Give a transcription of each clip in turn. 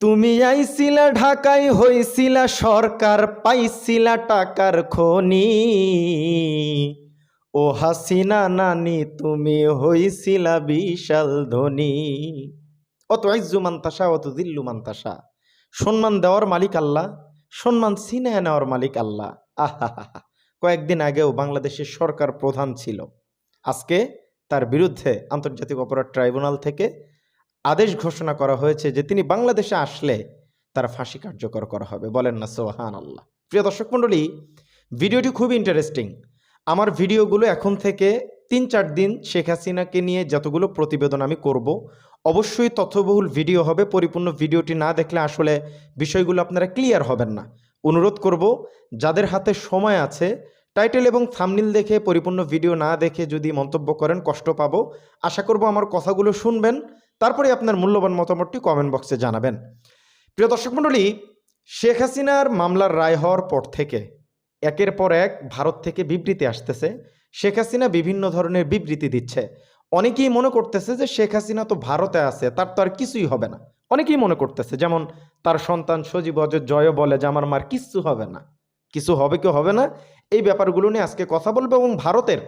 তুমি আইছিলা ঢাকায়, হইছিলা সরকার, পাইছিলা টাকার খনি। ও হাসিনা নানি, তুমি হইছিলা বিশাল ধনী। অত আইজু মান্তাসা, অত দিল্লু মান্তাসা। সম্মান দেওয়ার মালিক আল্লাহ, সম্মান ছিনে নেওয়ার মালিক আল্লাহ। আহা কয়েকদিন আগেও বাংলাদেশের সরকার প্রধান ছিল। আজকে তার বিরুদ্ধে আন্তর্জাতিক অপরাধ ট্রাইব্যুনাল থেকে আদেশ ঘোষণা করা হয়েছে যে তিনি বাংলাদেশে আসলে তার ফাঁসি কার্যকর করা হবে। বলেন না সোহান আল্লাহ প্রিয় দর্শক মণ্ডলী, ভিডিওটি খুব ইন্টারেস্টিং আমার ভিডিওগুলো এখন থেকে তিন চার দিন শেখ হাসিনাকে নিয়ে যতগুলো প্রতিবেদন আমি করব, অবশ্যই তথ্যবহুল ভিডিও হবে। পরিপূর্ণ ভিডিওটি না দেখলে আসলে বিষয়গুলো আপনারা ক্লিয়ার হবেন না। অনুরোধ করব, যাদের হাতে সময় আছে টাইটেল এবং থামনিল দেখে, পরিপূর্ণ ভিডিও না দেখে যদি মন্তব্য করেন, কষ্ট পাবো। আশা করব আমার কথাগুলো শুনবেন। তারপরে আপনার মূল্যবান মতামতটি কমেন্ট বক্সে জানাবেন। প্রিয় দর্শক মণ্ডলী, শেখ হাসিনার মামলার রায় হওয়ার পর থেকে, একের পর এক ভারত থেকে বিবৃতি আসতেছে। শেখ হাসিনা বিভিন্ন ধরনের বিবৃতি দিচ্ছে। অনেকেই মনে করতেছে যে শেখ হাসিনা তো ভারতে আছে, তার তো আর কিছুই হবে না। অনেকেই মনে করতেছে, যেমন তার সন্তান সজীব অজয় জয় বলে যে আমার মার কিচ্ছু হবে না। কিছু হবে কি হবে না? এই ব্যাপারগুলো নিয়ে আজকে কথা বলব এবং ভারতের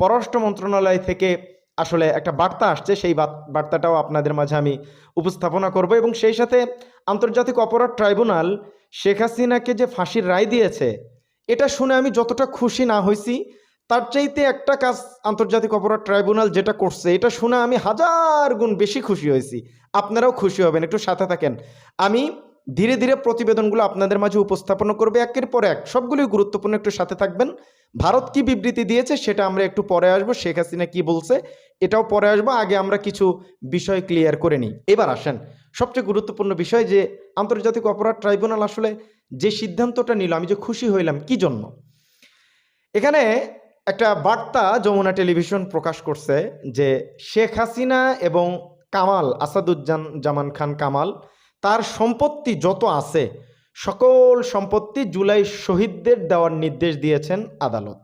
পররাষ্ট্র মন্ত্রণালয় থেকে আসলে একটা বার্তা আসছে, সেই বার্তাটাও আপনাদের মাঝে আমি উপস্থাপনা করব এবং সেই সাথে আন্তর্জাতিক অপরাধ ট্রাইব্যুনাল শেখ হাসিনাকে যে ফাঁসির রায় দিয়েছে, এটা শুনে আমি যতটা খুশি না হয়েছি তার চাইতে একটা কাজ আন্তর্জাতিক অপরাধ ট্রাইব্যুনাল যেটা করছে, এটা শুনে আমি হাজার গুণ বেশি খুশি হয়েছি। আপনারাও খুশি হবেন, একটু সাথে থাকেন। আমি ধীরে ধীরে প্রতিবেদনগুলো আপনাদের মাঝে উপস্থাপন করবে একের পর এক। সবগুলোই গুরুত্বপূর্ণ। একটু সাথে থাকবেন। ভারত কি বিবৃতি দিয়েছে সেটা আমরা একটু পরে আসব। শেখ হাসিনা কি বলছে এটাও পরে আসব। আগে আমরা কিছু বিষয় ক্লিয়ার করে নিই। এবার আসেন। সবচেয়ে গুরুত্বপূর্ণ বিষয় যে আন্তর্জাতিক অপরাধ ট্রাইব্যুনাল আসলে যে সিদ্ধান্তটা নিল, আমি যে খুশি হইলাম কি জন্য? এখানে একটা বার্তা যমুনা টেলিভিশন প্রকাশ করছে যে শেখ হাসিনা এবং কামাল আসাদুজ্জান জামান খান কামাল তার সম্পত্তি যত আছে সকল সম্পত্তি জুলাই শহীদদের দেওয়ার নির্দেশ দিয়েছেন আদালত।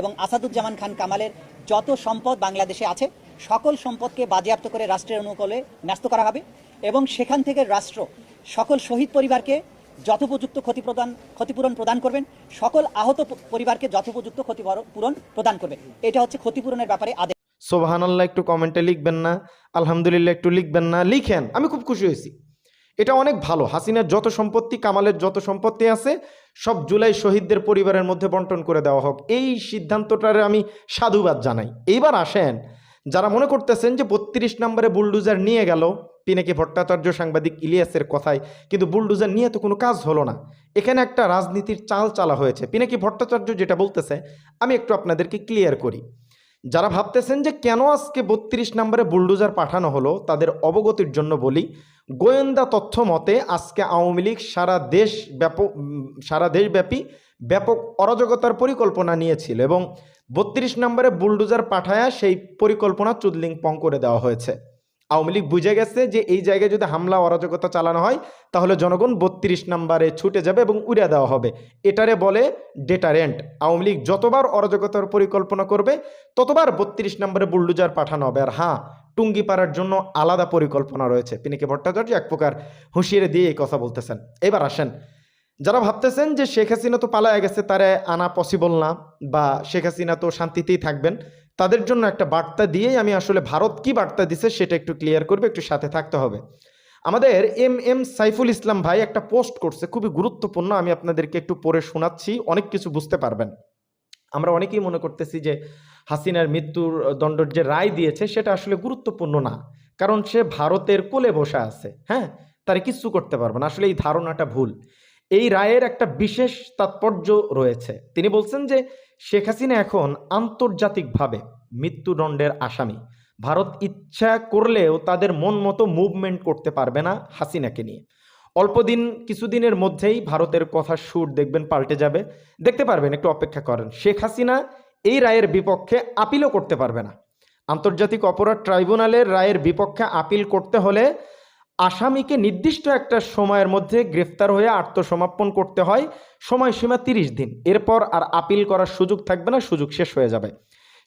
এবং আসাদুজ্জামান খান কামালের যত সম্পদ বাংলাদেশে আছে সকল সম্পদকে বাজেয়াপ্ত করে রাষ্ট্রের অনুকূলে ন্যস্ত করা হবে এবং সেখান থেকে রাষ্ট্র সকল শহীদ পরিবারকে যথোপযুক্ত ক্ষতিপ্রদান ক্ষতিপূরণ প্রদান করবেন সকল আহত পরিবারকে যথোপযুক্ত ক্ষতিপূরণ প্রদান করবে। এটা হচ্ছে ক্ষতিপূরণের ব্যাপারে আদেশ সোবাহানাল্লাহ একটু কমেন্টে লিখবেন না আলহামদুলিল্লাহ একটু লিখবেন না লিখেন আমি খুব খুশি হয়েছি। এটা অনেক ভালো। হাসিনার যত সম্পত্তি, কামালের যত সম্পত্তি আছে, সব জুলাই শহীদদের পরিবারের মধ্যে বন্টন করে দেওয়া হোক। এই সিদ্ধান্তটার আমি সাধুবাদ জানাই। এইবার আসেন, যারা মনে করতেছেন যে বত্রিশ নম্বরে বুলডুজার নিয়ে গেল, পিনাকি ভট্টাচার্য সাংবাদিক ইলিয়াসের কথায়, কিন্তু বুলডুজার নিয়ে তো কোনো কাজ হলো না। এখানে একটা রাজনীতির চাল চালা হয়েছে। পিনাকি ভট্টাচার্য যেটা বলতেছে, আমি একটু আপনাদেরকে ক্লিয়ার করি। যারা ভাবতেছেন যে কেন আজকে বত্রিশ নম্বরে বুলডোজার পাঠানো হলো, তাদের অবগতির জন্য বলি গোয়েন্দা তথ্য মতে, আজকে আওয়ামী লীগ সারা দেশ ব্যাপক, সারা দেশব্যাপী ব্যাপক অরাজকতার পরিকল্পনা নিয়েছিল এবং বত্রিশ নম্বরে বুলডোজার পাঠায়া সেই পরিকল্পনা চুদলিং পং করে দেওয়া হয়েছে। আওয়ামী লীগ বুঝে গেছে যে এই জায়গায় যদি হামলা, অরাজকতা চালানো হয়, তাহলে জনগণ বত্রিশ নম্বরে ছুটে যাবে এবং উড়ে দেওয়া হবে। এটারে বলে ডেটারেন্ট। আওয়ামী লীগ যতবার অরাজকতার পরিকল্পনা করবে, ততবার বত্রিশ নম্বরে বুলডুজার পাঠানো হবে। আর হ্যাঁ টুঙ্গি পাড়ার জন্য আলাদা পরিকল্পনা রয়েছে। পিনিকে ভট্টাচার্য? এক প্রকার হুঁশিয়ারি দিয়ে এই কথা বলতেছেন। এবার আসেন। যারা ভাবতেছেন যে শেখ হাসিনা তো পালায় গেছে, তারে আনা পসিবল না বা শেখ হাসিনা তো শান্তিতেই থাকবেন, তাদের জন্য একটা বার্তা দিয়েই আমি আসলে ভারত কি বার্তা দিছে সেটা একটু ক্লিয়ার করবে, একটু সাথে থাকতে হবে। আমাদের এম এম সাইফুল ইসলাম ভাই একটা পোস্ট করছে, খুবই গুরুত্বপূর্ণ, আমি আপনাদেরকে একটু পড়ে শোনাচ্ছি, অনেক কিছু বুঝতে পারবেন। আমরা অনেকেই মনে করতেছি যে হাসিনার মৃত্যুর দণ্ডর যে রায় দিয়েছে, সেটা আসলে গুরুত্বপূর্ণ না। কারণ সে ভারতের কোলে বসে আছে হ্যাঁ? তারা কিচ্ছু করতে পারবে না। আসলে এই ধারণাটা ভুল। এই রায়ের একটা বিশেষ তাৎপর্য রয়েছে। তিনি বলছেন যে, শেখ হাসিনা এখন আন্তর্জাতিকভাবে মৃত্যুদণ্ডের আসামি। ভারত ইচ্ছা করলেও তাদের মন মতো মুভমেন্ট করতে পারবে না হাসিনাকে নিয়ে। অল্প দিন কিছুদিনের মধ্যেই ভারতের কথা সুর দেখবেন, পাল্টে যাবে। দেখতে পারবেন, একটু অপেক্ষা করেন। শেখ হাসিনা এই রায়ের বিপক্ষে আপিলও করতে পারবে না। আন্তর্জাতিক অপরাধ ট্রাইব্যুনালের রায়ের বিপক্ষে আপিল করতে হলে আসামিকে নির্দিষ্ট একটা সময়ের মধ্যে গ্রেফতার হয়ে আত্মসমর্পণ করতে হয়। সময়সীমা তিরিশ দিন। এরপর আর আপিল করার সুযোগ থাকবে না, সুযোগ শেষ হয়ে যাবে।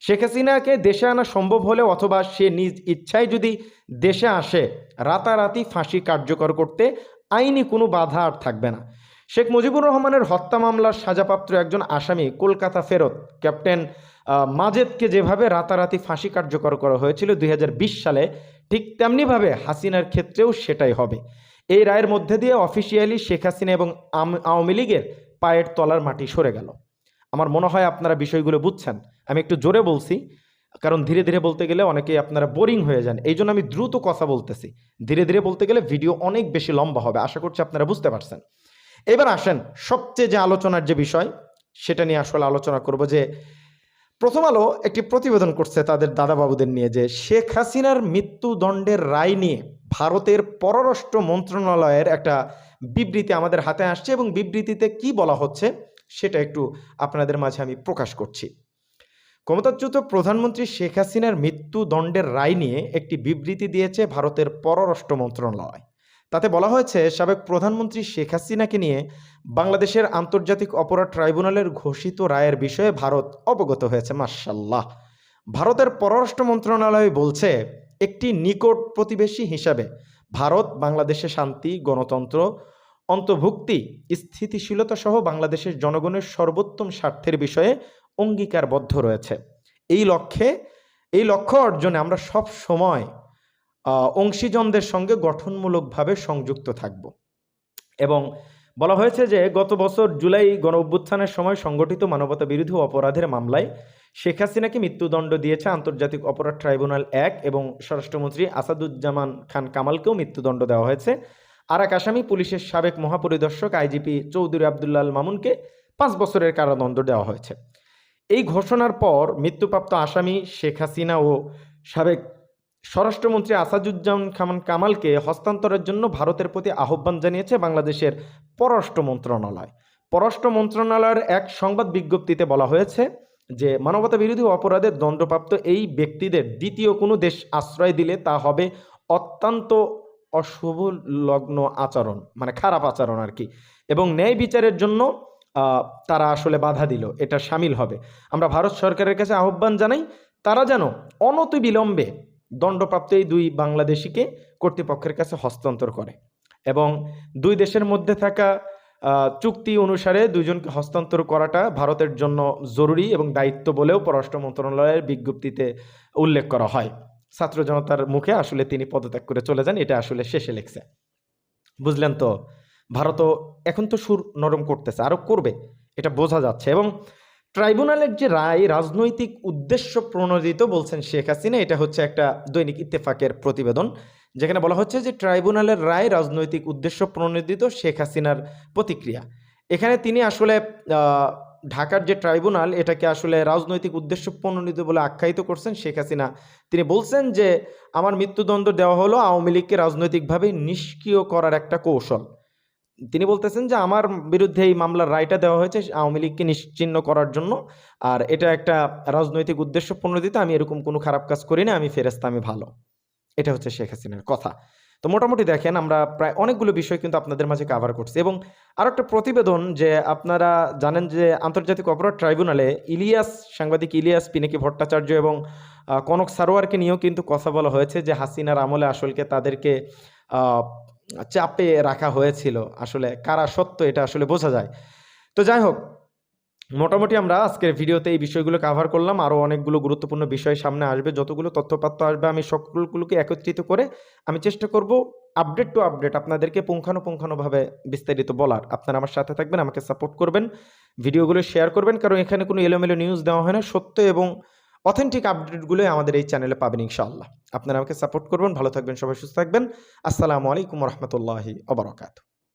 শেখ হাসিনাকে দেশে আনা সম্ভব হলে অথবা সে নিজ ইচ্ছায় যদি দেশে আসে, রাতারাতি ফাঁসি কার্যকর করতে আইনি কোনো বাধা আর থাকবে না। শেখ মুজিবুর রহমানের হত্যা মামলার সাজাপ্রাপ্ত একজন আসামি কলকাতা ফেরত। ক্যাপ্টেন মাজেদকে যেভাবে রাতারাতি ফাঁসি কার্যকর করা হয়েছিল দুই হাজার বিশ সালে, ঠিক তেমনিভাবে হাসিনার ক্ষেত্রেও সেটাই হবে। এই রায়ের মধ্যে দিয়ে অফিসিয়ালি শেখ হাসিনা এবং আওয়ামী লীগের পায়ের তলার মাটি সরে গেল। আমার মনে হয় আপনারা বিষয়গুলো বুঝছেন। আমি একটু জোরে বলছি, কারণ ধীরে ধীরে বলতে গেলে অনেকেই আপনারা বোরিং হয়ে যান। এই জন্য আমি দ্রুত কথা বলতেছি। ধীরে ধীরে বলতে গেলে ভিডিও অনেক বেশি লম্বা হবে। আশা করছি আপনারা বুঝতে পারছেন। এবার আসেন সবচেয়ে যে আলোচনার যে বিষয়, সেটা নিয়ে আসলে আলোচনা করব যে প্রথম আলো একটি প্রতিবেদন করছে তাদের দাদাবাবুদের নিয়ে যে শেখ হাসিনার মৃত্যুদণ্ডের রায় নিয়ে ভারতের পররাষ্ট্র মন্ত্রণালয়ের একটা বিবৃতি আমাদের হাতে আসছে এবং বিবৃতিতে কি বলা হচ্ছে সেটা একটু আপনাদের মাঝে আমি প্রকাশ করছি। ক্ষমতাচ্যুত প্রধানমন্ত্রী শেখ হাসিনার মৃত্যুদণ্ডের রায় নিয়ে একটি বিবৃতি দিয়েছে ভারতের পররাষ্ট্র মন্ত্রণালয়। তাতে বলা হয়েছে, সাবেক প্রধানমন্ত্রী শেখ হাসিনাকে নিয়ে বাংলাদেশের আন্তর্জাতিক অপরাধ ট্রাইব্যুনালের ঘোষিত রায়ের বিষয়ে ভারত অবগত হয়েছে মার্শাল্লাহ ভারতের পররাষ্ট্র মন্ত্রণালয় বলছে, একটি নিকট প্রতিবেশী হিসাবে ভারত বাংলাদেশে শান্তি, গণতন্ত্র, অন্তর্ভুক্তি, স্থিতিশীলতা সহ বাংলাদেশের জনগণের সর্বোত্তম স্বার্থের বিষয়ে অঙ্গীকারবদ্ধ রয়েছে। এই লক্ষ্যে, এই লক্ষ্য অর্জনে আমরা সব সময় অংশীজনদের সঙ্গে গঠনমূলকভাবে সংযুক্ত থাকব। এবং বলা হয়েছে যে, গত বছর জুলাই গণ অভ্যুত্থানের সময় সংগঠিত মানবতা বিরোধী অপরাধের মামলায় শেখ হাসিনাকে মৃত্যুদণ্ড দিয়েছে আন্তর্জাতিক অপরাধ ট্রাইব্যুনাল এক এবং স্বরাষ্ট্রমন্ত্রী আসাদুজ্জামান খান কামালকেও মৃত্যুদণ্ড দেওয়া হয়েছে। আর এক আসামি পুলিশের সাবেক মহাপরিদর্শক আইজিপি চৌধুরী আবদুল্লাল মামুনকে পাঁচ বছরের কারাদণ্ড দেওয়া হয়েছে। এই ঘোষণার পর মৃত্যুপ্রাপ্ত আসামি শেখ হাসিনা ও সাবেক স্বরাষ্ট্রমন্ত্রী আসাদুজ্জামান খামান কামালকে হস্তান্তরের জন্য ভারতের প্রতি আহ্বান জানিয়েছে বাংলাদেশের পররাষ্ট্র মন্ত্রণালয়। পররাষ্ট্র মন্ত্রণালয়ের এক সংবাদ বিজ্ঞপ্তিতে বলা হয়েছে যে মানবতা বিরোধী অপরাধের দণ্ডপ্রাপ্ত এই ব্যক্তিদের দ্বিতীয় কোনো দেশ আশ্রয় দিলে তা হবে অত্যন্ত অশুভ লগ্ন আচরণ মানে খারাপ আচরণ আর কি। এবং ন্যায় বিচারের জন্য তারা আসলে বাধা দিল, এটা সামিল হবে। আমরা ভারত সরকারের কাছে আহ্বান জানাই, তারা যেন অনতিবিলম্বে দণ্ডপ্রাপ্ত এই দুই বাংলাদেশিকে কর্তৃপক্ষের কাছে হস্তান্তর করে এবং দুই দেশের মধ্যে থাকা চুক্তি অনুসারে দুইজনকে হস্তান্তর করাটা ভারতের জন্য জরুরি এবং দায়িত্ব বলেও পররাষ্ট্র মন্ত্রণালয়ের বিজ্ঞপ্তিতে উল্লেখ করা হয়। ছাত্র জনতার মুখে আসলে তিনি পদত্যাগ করে চলে যান, এটা আসলে শেষে লেখছে। বুঝলেন তো, ভারতও এখন তো সুর নরম করতেছে আরও করবে, এটা বোঝা যাচ্ছে এবং ট্রাইব্যুনালের যে রায়, রাজনৈতিক উদ্দেশ্য প্রণোদিত বলছেন শেখ হাসিনা, এটা হচ্ছে একটা দৈনিক ইত্তেফাকের প্রতিবেদন, যেখানে বলা হচ্ছে যে ট্রাইব্যুনালের রায়, রাজনৈতিক উদ্দেশ্য প্রণোদিত শেখ হাসিনার প্রতিক্রিয়া। এখানে তিনি আসলে ঢাকার যে ট্রাইব্যুনাল, এটাকে আসলে রাজনৈতিক উদ্দেশ্য প্রণোদিত বলে আখ্যায়িত করছেন শেখ হাসিনা। তিনি বলছেন যে, আমার মৃত্যুদণ্ড দেওয়া হলো আওয়ামী লীগকে রাজনৈতিকভাবে নিষ্ক্রিয় করার একটা কৌশল। তিনি বলতেছেন যে, আমার বিরুদ্ধে এই মামলার রায়টা দেওয়া হয়েছে আওয়ামী লীগকে নিশ্চিহ্ন করার জন্য। আর এটা একটা রাজনৈতিক উদ্দেশ্য প্রণোদিত আমি এরকম কোনো খারাপ কাজ করি না। আমি ফেরেস্তা আমি ভালো। এটা হচ্ছে শেখ হাসিনার কথা। তো মোটামুটি দেখেন, আমরা প্রায় অনেকগুলো বিষয় কিন্তু আপনাদের মাঝে কাভার করছি। এবং আরও একটা প্রতিবেদন যে, আপনারা জানেন যে, আন্তর্জাতিক অপরাধ ট্রাইব্যুনালে ইলিয়াস, সাংবাদিক ইলিয়াস পিনাকি ভট্টাচার্য এবং কনক সারোয়ারকে নিয়েও কিন্তু কথা বলা হয়েছে যে, হাসিনার আমলে আসলকে তাদেরকে চাপে রাখা হয়েছিল। আসলে কারা সত্য এটা আসলে বোঝা যায়। তো যাই হোক, মোটামুটি আমরা আজকের ভিডিওতে এই বিষয়গুলো কাভার করলাম। আরও অনেকগুলো গুরুত্বপূর্ণ বিষয় সামনে আসবে। যতগুলো তথ্যপাত্র আসবে, আমি সকলগুলোকে একত্রিত করে আমি চেষ্টা করব আপডেট টু আপডেট আপনাদেরকে পুঙ্খানুপুঙ্খানুভাবে বিস্তারিত বলার। আপনারা আমার সাথে থাকবেন, আমাকে সাপোর্ট করবেন, ভিডিওগুলো শেয়ার করবেন, কারণ এখানে কোনো এলোমেলো নিউজ দেওয়া হয় না। সত্য এবং অথেন্টিক আপডেটগুলোই আমাদের এই চ্যানেলে পাবেন ইনশাআল্লাহ। আপনারা আমাকে সাপোর্ট করবেন, ভালো থাকবেন, সবাই সুস্থ থাকবেন। আসসালামু আলাইকুম রহমতুল্লাহি অবরাকাতু